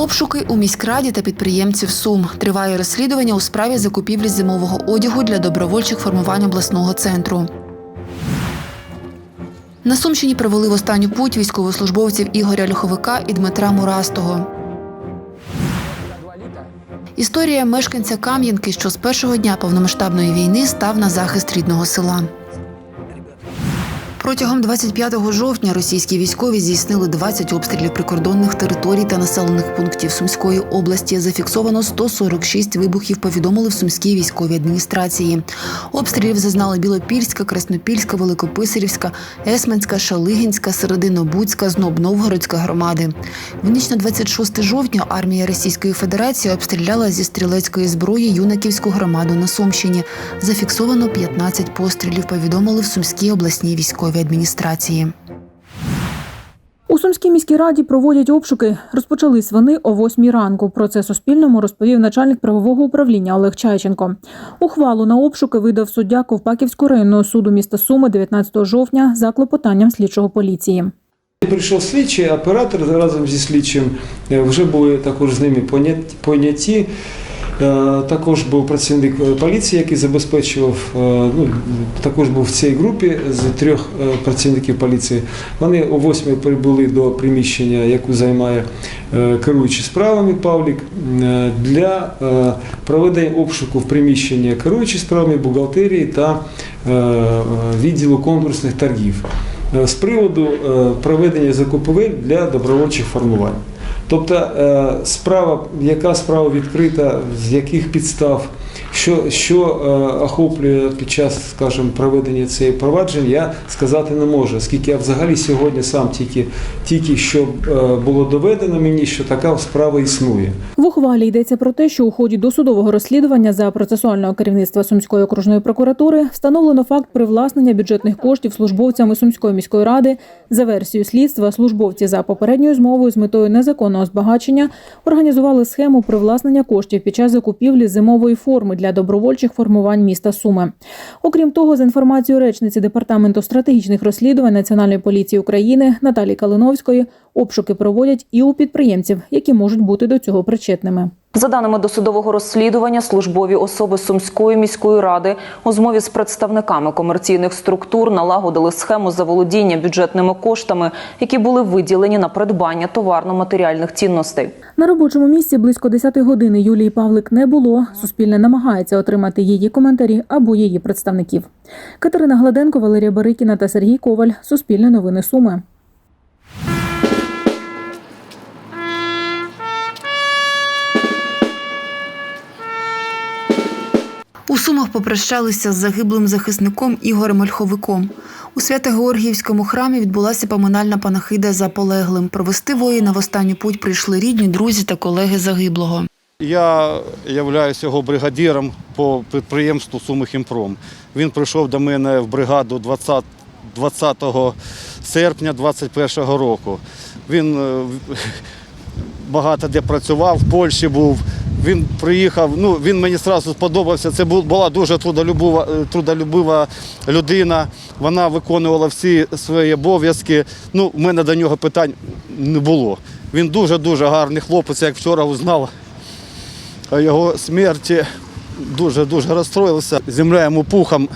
Обшуки у міськраді та підприємців Сум. Триває розслідування у справі закупівлі зимового одягу для добровольчих формувань обласного центру. На Сумщині провели в останню путь військовослужбовців Ігоря Льоховика і Дмитра Мурастого. Історія мешканця Кам'янки, що з першого дня повномасштабної війни став на захист рідного села. Протягом 25 жовтня російські військові здійснили 20 обстрілів прикордонних територій та населених пунктів Сумської області. Зафіксовано 146 вибухів. Повідомили в Сумській військовій адміністрації. Обстрілів зазнали Білопільська, Краснопільська, Великописарівська, Есменська, Шалигінська, Серединобудська, Зноб-Новгородська громади. В ніч на 26 жовтня армія Російської Федерації обстріляла зі стрілецької зброї юнаківську громаду на Сумщині. Зафіксовано 15 пострілів. Повідомили в Сумській обласній військовій адміністрації. У Сумській міській раді проводять обшуки. Розпочались вони о 8 ранку. Про це Суспільному розповів начальник правового управління Олег Чайченко. Ухвалу на обшуки видав суддя Ковпаківського районного суду міста Суми 19 жовтня за клопотанням слідчого поліції. Прийшов слідчий, оператор разом зі слідчим е, вже були також з ними поняті. Е, Також був працівник е, поліції, який забезпечував, е, ну, також був в цій групі з трьох працівників поліції. Вони о 8 прибули до приміщення, яку займає керуючий справами Павлік, для проведення обшуку в приміщенні керуючий справами бухгалтерії та відділу конкурсних торгів з приводу проведення закупівель для добровольчих формувань. Тобто е, справа, яка справа відкрита, з яких підстав, що, що е, охоплює під час, скажімо, проведення цієї провадження, я сказати не можу, оскільки я взагалі сьогодні сам тільки, тільки що е, було доведено мені, що така справа існує. В ухвалі йдеться про те, що у ході досудового розслідування за процесуального керівництва Сумської окружної прокуратури встановлено факт привласнення бюджетних коштів службовцями Сумської міської ради. За версією слідства, службовці за попередньою змовою з метою незаконного збагачення організували схему привласнення коштів під час закупівлі зимової форми для добровольчих формувань міста Суми. Окрім того, за інформацією речниці департаменту стратегічних розслідувань Національної поліції України Наталії Калиновської, обшуки проводять і у підприємців, які можуть бути до цього причетними. За даними досудового розслідування, службові особи Сумської міської ради у змові з представниками комерційних структур налагодили схему заволодіння бюджетними коштами, які були виділені на придбання товарно-матеріальних цінностей. На робочому місці близько 10 години Юлії Павлик не було. Суспільне намагається отримати її коментарі або її представників. Катерина Гладенко, Валерія Барикіна та Сергій Коваль. Суспільне новини Суми. Сумах попрощалися з загиблим захисником Ігорем Ольховиком. У Свято-Георгіївському храмі відбулася поминальна панахида за полеглим. Провести воїна в останню путь прийшли рідні, друзі та колеги загиблого. Я являюся його бригадіром по підприємству Сумихімпром. Він прийшов до мене в бригаду 20, 20 серпня 2021 року. Він е, багато де працював, в Польщі був. Він приїхав, ну він мені одразу сподобався. Це була дуже трудолюбива, трудолюбива людина. Вона виконувала всі свої обов'язки. Ну, в мене до нього питань не було. Він дуже-дуже гарний хлопець, як вчора узнав його смерті дуже-дуже розстроївся. Земля йому пухом.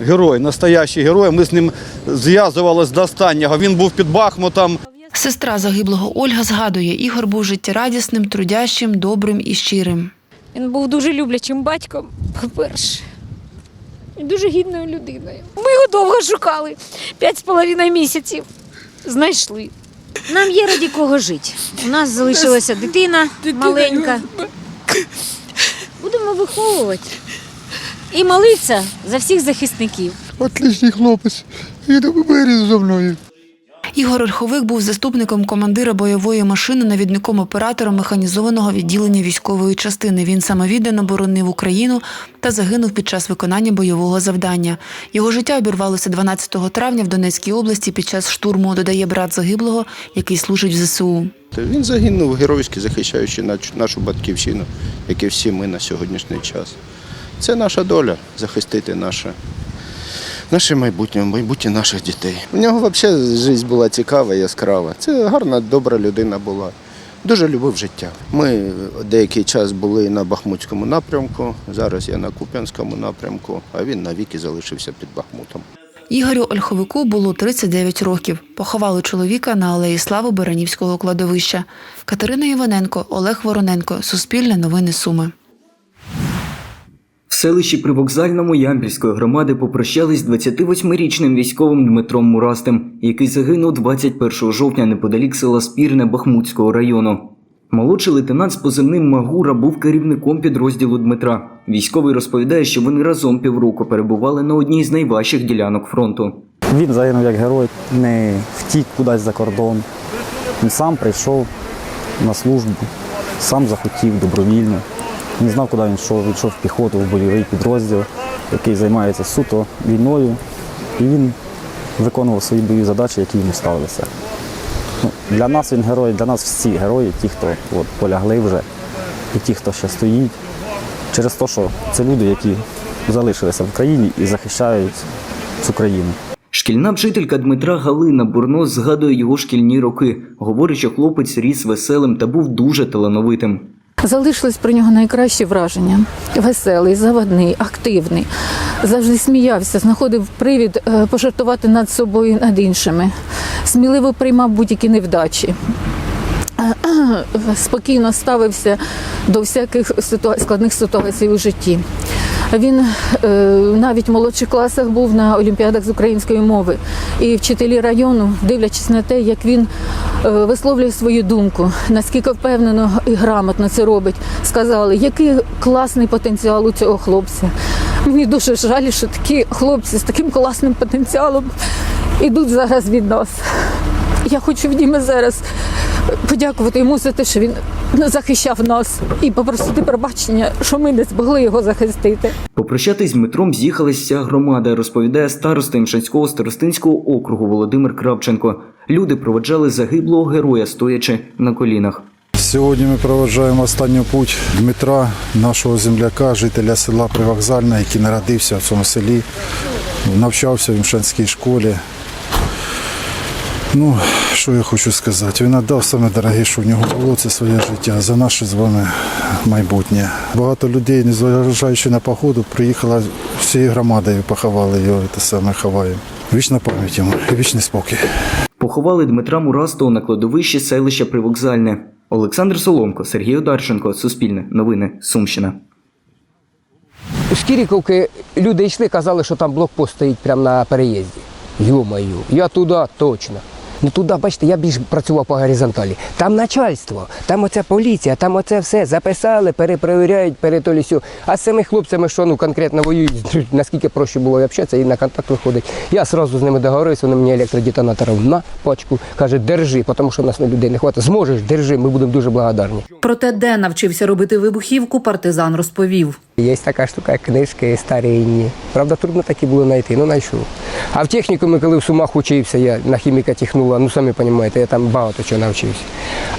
Герой, настоящий герой. Ми з ним зв'язувалися до останнього. Він був під Бахмутом. Сестра загиблого Ольга згадує, Ігор був життєрадісним, трудящим, добрим і щирим. Він був дуже люблячим батьком, по-перше, і дуже гідною людиною. Ми його довго шукали, п'ять з половиною місяців. Знайшли. Нам є раді кого жити. У нас залишилася дитина маленька. Будемо виховувати і молитися за всіх захисників. Отличний хлопець. Він виріс зо мною. Ігор Ольховик був заступником командира бойової машини, навідником оператором механізованого відділення військової частини. Він самовіддано боронив Україну та загинув під час виконання бойового завдання. Його життя обірвалося 12 травня в Донецькій області під час штурму, додає брат загиблого, який служить в ЗСУ. Він загинув геройськи, захищаючи нашу батьківщину, як і всі ми на сьогоднішній час. Це наша доля захистити наше, наше майбутнє, майбутнє наших дітей. У нього взагалі життя була цікава, яскрава. Це гарна, добра людина була. Дуже любив життя. Ми деякий час були на Бахмутському напрямку, зараз я на Куп'янському напрямку, а він навіки залишився під Бахмутом. Ігорю Ольховику було 39 років. Поховали чоловіка на алеї Слави Баранівського кладовища. Катерина Іваненко, Олег Вороненко. Суспільне новини Суми. В селищі Привокзальному Ямпільської громади попрощались з 28-річним військовим Дмитром Мурастем, який загинув 21 жовтня неподалік села Спірне Бахмутського району. Молодший лейтенант з позивним Магура був керівником підрозділу Дмитра. Військовий розповідає, що вони разом півроку перебували на одній з найважчих ділянок фронту. Він загинув як герой, не втік кудись за кордон. Він сам прийшов на службу, сам захотів добровільно. Не знав, куди він йшов. Йшов в піхоту, в бойовий підрозділ, який займається суто війною. І він виконував свої бойові задачі, які йому ставилися. Ну, для нас він герой, для нас всі герої, ті, хто от, полягли вже, і ті, хто ще стоїть. Через те, що це люди, які залишилися в країні і захищають цю країну. Шкільна вчителька Дмитра Галина Бурно згадує його шкільні роки. Говорить, що хлопець ріс веселим та був дуже талановитим. Залишилось про нього найкраще враження. Веселий, заводний, активний. Завжди сміявся, знаходив привід е, пожартувати над собою над іншими. Сміливо приймав будь-які невдачі. Е, Спокійно ставився до всяких складних ситуацій у житті. Він е, навіть в молодших класах був на олімпіадах з української мови. І вчителі району, дивлячись на те, як він висловлює свою думку, наскільки впевнено і грамотно це робить, сказали, який класний потенціал у цього хлопця. Мені дуже жаль, що такі хлопці з таким класним потенціалом ідуть зараз від нас. Я хочу в ними зараз подякувати йому за те, що він захищав нас, і попросити пробачення, що ми не змогли його захистити. Попрощатись з Дмитром з'їхалась вся громада, розповідає староста Імшанського старостинського округу Володимир Кравченко. Люди проведжали загиблого героя, стоячи на колінах. Сьогодні ми проведжаємо останню путь Дмитра, нашого земляка, жителя села Привокзальне, який народився в цьому селі, навчався в Імшанській школі. Ну, що я хочу сказати? Він надав саме дороге, що в нього було це своє життя за наше з вами майбутнє. Багато людей, незважаючи на погоду, приїхала всією громадою, поховали його, те саме ховаємо. Вічна пам'ять йому і вічний спокій. Поховали Дмитра Мурастого на кладовищі селища Привокзальне. Олександр Соломко, Сергій Одарченко, Суспільне, Новини, Сумщина. З Кіріковки люди йшли, казали, що там блокпост стоїть прямо на переїзді. Йо-моє, я туди точно. Ну туди, бачите, я більш працював по горизонталі. Там начальство, там оця поліція, там оце все записали, перепровіряють, перетолісю. А з цими хлопцями, що ну конкретно воюють, наскільки проще було общатися і на контакт виходить. Я одразу з ними договорився, вони мені електродетонаторів на пачку. Каже, держи, тому що у нас на людей не вистачає. Зможеш, держи, ми будемо дуже благодарні. Проте, де навчився робити вибухівку, партизан розповів. Є така штука, як книжки старинні. Правда, трудно такі було знайти, ну знайшов. А в технікумі, коли в Сумах учився, я на хіміка тягнула, ну самі розумієте, я там багато чого навчився.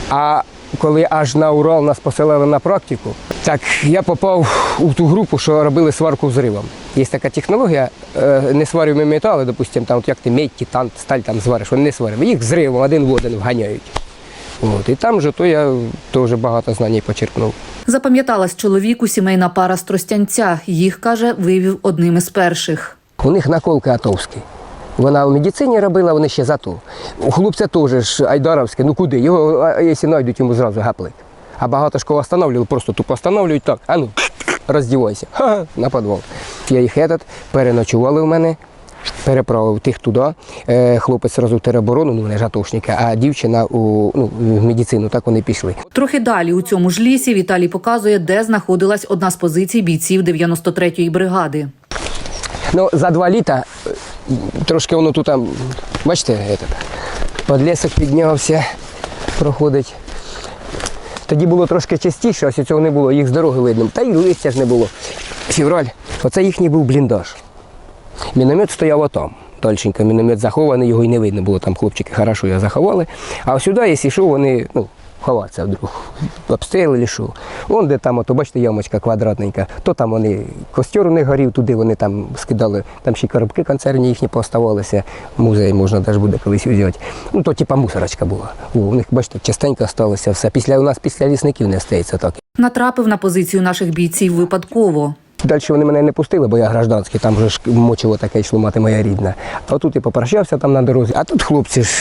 А коли аж на Урал нас поселили на практику, так я попав у ту групу, що робили сварку зривом. Є така технологія, е, не сварюємо метали, допустимо, там, от як ти медь, титан, сталь там звариш, вони не сваримо. Їх зривом один в один вганяють. От, і там же то я теж багато знань почерпнув. Запам'яталась чоловіку сімейна пара з Тростянця. Їх каже, вивів одним із перших. У них наколки атовські. Вона в медицині робила, вони ще зато. У хлопця теж ж айдаровське, ну куди? Його, якщо знайдуть, йому зразу гаплик. А багато кого встановлювали, просто тупо встановлюють так, а ну, роздівайся, Ха-ха, на підвал. Я їх этот, переночували в мене, переправив тих туди. Е, хлопець одразу в тероборону, ну вони ж атошники, а дівчина у, ну, в медицину, так вони пішли. Трохи далі у цьому ж лісі Віталій показує, де знаходилась одна з позицій бійців 93-ї бригади. Ну, за два літа е, трошки воно тут, там, бачите, этот, подлесок піднявся, проходить. Тоді було трошки частіше, ось цього не було, їх з дороги видно. Та й листя ж не було. Февраль. Оце їхній був бліндаж. Міномет стояв отам. Дальшенько міномет захований, його й не видно було, там хлопчики хорошо його заховали. А сюди, якщо йшов, вони ну, ховатися вдруг. Обстрілили, що. Вон де там, ото, бачите, ямочка квадратненька, то там вони костер у них горів, туди вони там скидали, там ще коробки концерні їхні поставалися. Музей можна теж буде колись взяти. Ну, то типа мусорочка була. У них, бачите, частенько сталося все. Після у нас після лісників не стається так. Натрапив на позицію наших бійців випадково. Далі вони мене не пустили, бо я гражданський, там вже ж мочиво таке йшло мати моя рідна. А тут я попрощався там на дорозі, а тут хлопці ж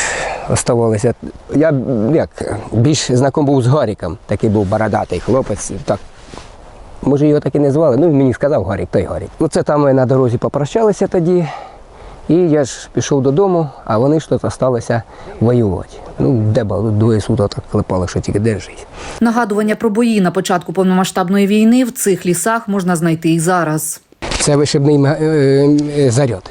оставалися. Я як більш знаком був з Гаріком, такий був бородатий хлопець. Так, може його так і не звали, ну він мені сказав Гарік, той Гарік. Оце там ми на дорозі попрощалися тоді. І я ж пішов додому, а вони ж тут залишилися воювати. Ну, де двоє суток так клепали, що тільки держись. Нагадування про бої на початку повномасштабної війни в цих лісах можна знайти і зараз. Це вишибний е, е, заряд.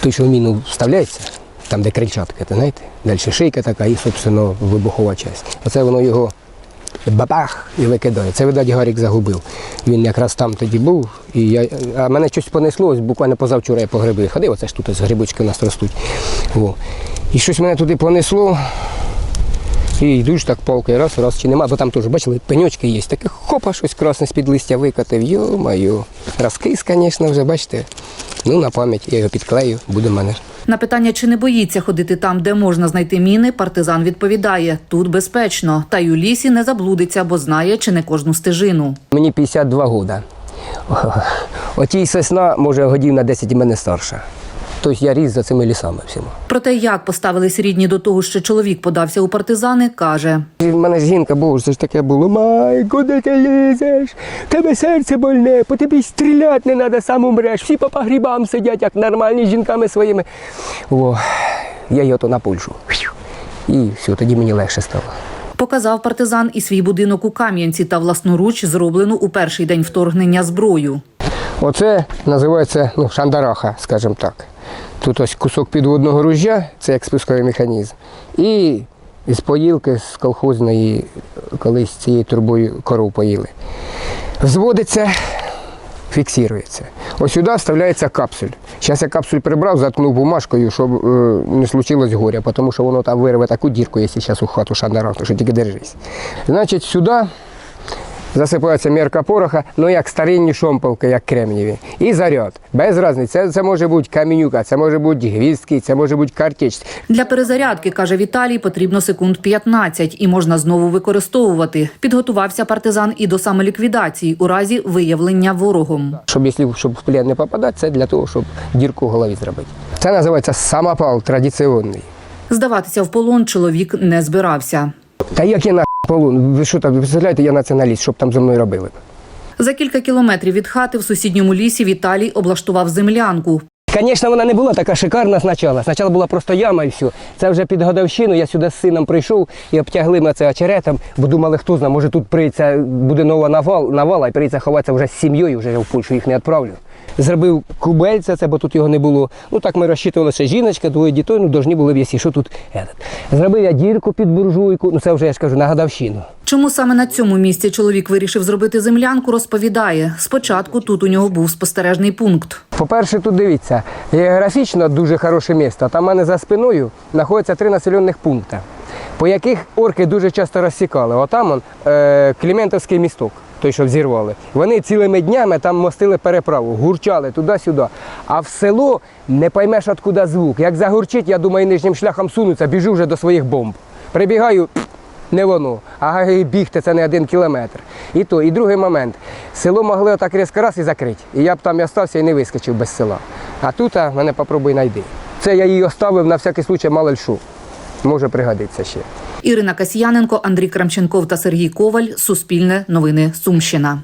Той, що в міну вставляється, там, де крильчатка, знаєте, далі шийка така і, собственно, вибухова частина. Оце воно його бабах і викидає. Це, видать, Гарік загубив. Він якраз там тоді був, і я, а мене щось понесло, буквально позавчора я по гриби ходив, оце ж тут ось грибочки у нас ростуть. О. І щось мене туди понесло. І йдуть так палкою, раз, раз чи нема, бо там теж, бачили, пеньочки є. Таке хопа, щось красне з-під листя викатив. Йо-моє. Розкис, звісно, вже, бачите. Ну, на пам'ять я його підклею, буде в мене. На питання, чи не боїться ходити там, де можна знайти міни, партизан відповідає: тут безпечно, та й у лісі не заблудиться, бо знає чи не кожну стежину. Мені 52 роки. Отій сосна, може, годів на 10 і мене старша. Тобто я ріс за цими лісами всіма. Про те, як поставились рідні до того, що чоловік подався у партизани, каже: в мене ж жінка була, це ж таке було. Май, куди ти лізеш? Тебе серце больне, по тобі стріляти не треба, сам умреш. Всі по погрібам сидять, як нормальні з жінками своїми. О, я його то на Польщу. І все, тоді мені легше стало. показав партизан і свій будинок у Кам'янці та власноруч зроблену у перший день вторгнення зброю. Оце називається ну, шандараха, скажімо так. Тут ось кусок підводного ружжя, це як спусковий механізм. І з поїлки з колхозної, колись цією турбою коров поїли. Взводиться, фіксується. Ось сюди вставляється капсуль. Зараз я капсуль прибрав, заткнув бумажкою, щоб е, не случилось горя, тому що воно там вирве таку дірку, якщо зараз у хату шандарахну, що тільки держись. Значить, сюди засипається мірка пороха, ну як старинні шомполки, як кремніві. І заряд. Без різниці. Це, це може бути камінюка, це може бути гвіздки, це може бути картеч. Для перезарядки, каже Віталій, потрібно секунд 15 і можна знову використовувати. Підготувався партизан і до самоліквідації у разі виявлення ворогом. Щоб, якщо, щоб в плен не попадати, це для того, щоб дірку в голові зробити. Це називається самопал традиційний. Здаватися в полон чоловік не збирався. Та як я на полон? Ви що там, ви представляєте, я націоналіст, щоб там зі мною робили? За кілька кілометрів від хати в сусідньому лісі Віталій облаштував землянку. Звісно, вона не була така шикарна спочатку. Спочатку була просто яма і все. Це вже під годовщину. Я сюди з сином прийшов і обтягли мене це очеретом, бо думали, хто знає, може тут прийться, буде нова навал, навала і прийться ховатися вже з сім'єю, вже я в Польщу їх не відправлю. Зробив кубельця, це, бо тут його не було. Ну так ми розчитували, що жіночка, двоє дітей, ну повинні були б, якщо що тут. Зробив я дірку під буржуйку, ну це вже я ж кажу, на годовщину. Чому саме на цьому місці чоловік вирішив зробити землянку, розповідає. Спочатку тут у нього був спостережний пункт. По-перше, тут дивіться, географічно дуже хороше місто. Там в мене за спиною знаходяться три населених пункти, по яких орки дуже часто розсікали. Отам он, е, Кліментовський місток, той, що взірвали. Вони цілими днями там мостили переправу, гурчали туди-сюди. А в село не поймеш, откуда звук. Як загурчить, я думаю, нижнім шляхом сунуться, біжу вже до своїх бомб. Прибігаю, не воно, а бігти це не один кілометр. І то, і другий момент. Село могли отак різко раз і закрити. І я б там і остався і не вискочив без села. А тут а, мене попробуй знайди. Це я її оставив на всякий случай, мало що. Може пригодиться ще. Ірина Касьяненко, Андрій Крамченков та Сергій Коваль. Суспільне новини Сумщина.